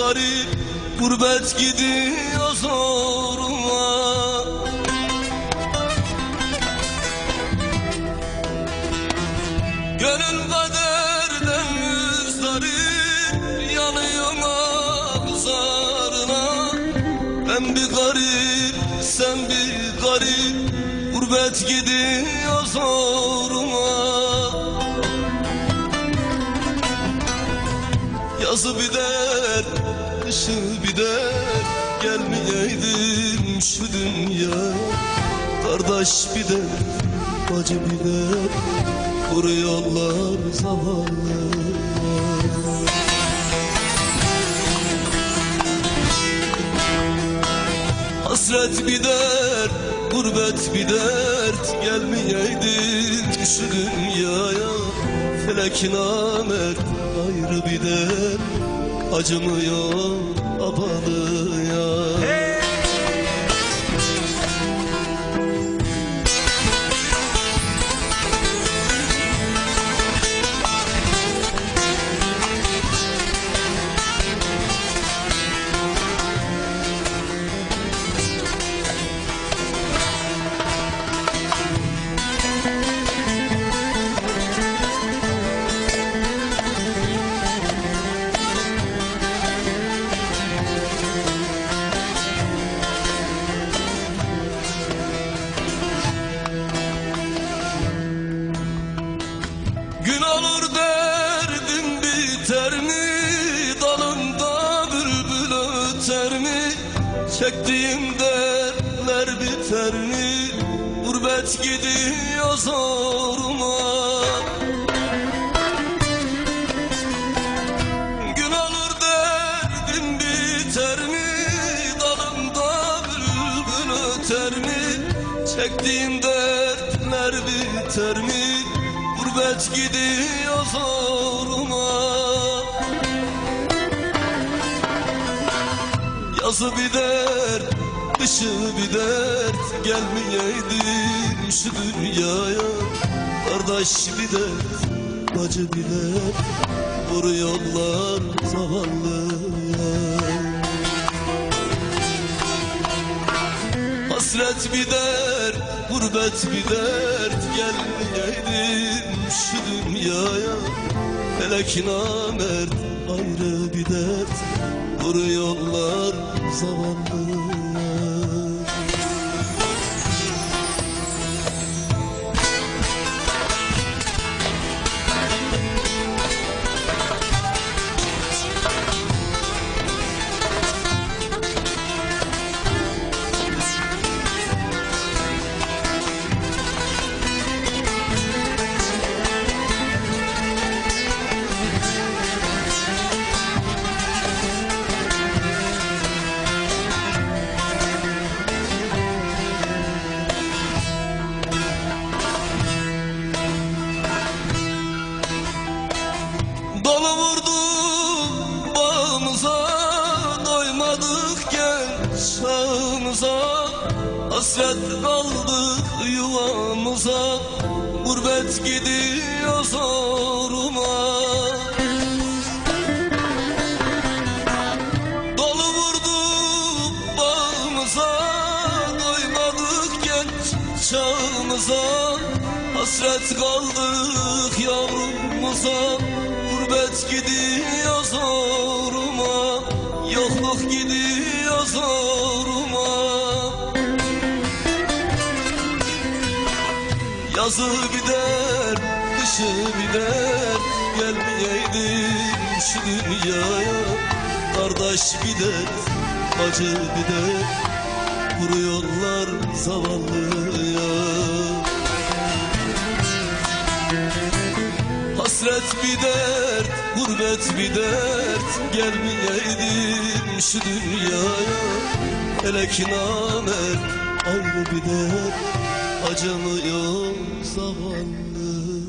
garip Gurbet gidiyor zoruma. Gönül kaderden müzdarip Yanıyorum ağızlarına Ben bir garip sen bir garip Gurbet gidiyor zoruma. Yazı bir dert, kışı bir dert Gelmeyeydin şu dünya. Kardeş bir dert, bacı bir dert Vuruyorlar zavallı Hasret bir dert, gurbet bir dert Gelmeyeydin şu dünyaya. Felek namert ayrı bir dert Acımıyor abalıya Gün Çektiğim dertler biter mi? Gurbet gidiyor zoruma. Gün olur derdim biter mi? Dalımda bülbül öter mi? Çektiğim dertler biter mi? Gurbet gidiyor zoruma Yazı bir dert, kışı bir dert. Gelmeyeydin şu dünyaya. Kardeş bir dert, bacı bir dert. Vuruyorlar zavallıya Hasret bir dert, gurbet bir dert. Gelmeyeydin şu dünyaya. Felek namert ayrı bir dert Vuruyorlar zavallıya Dolu vurdu bağımıza Doymadık genç çağımıza Hasret kaldık yuvamıza. Gurbet gidiyor zoruma. Dolu vurdu bağımıza Doymadık genç çağımıza Hasret kaldık yavrumuza Gurbet gidiyor zoruma Yokluk gidiyor zoruma. Yazı bir dert, kışı bir dert Gelmeyeydin şu dünyaya Kardeş bacı bir dert Vuruyorlar zavallıya Hasret bir dert, gurbet bir dert. Gelmeyeydin şu dünyaya. Hele ki namert ayrı bir dert. Acımıyor zavallı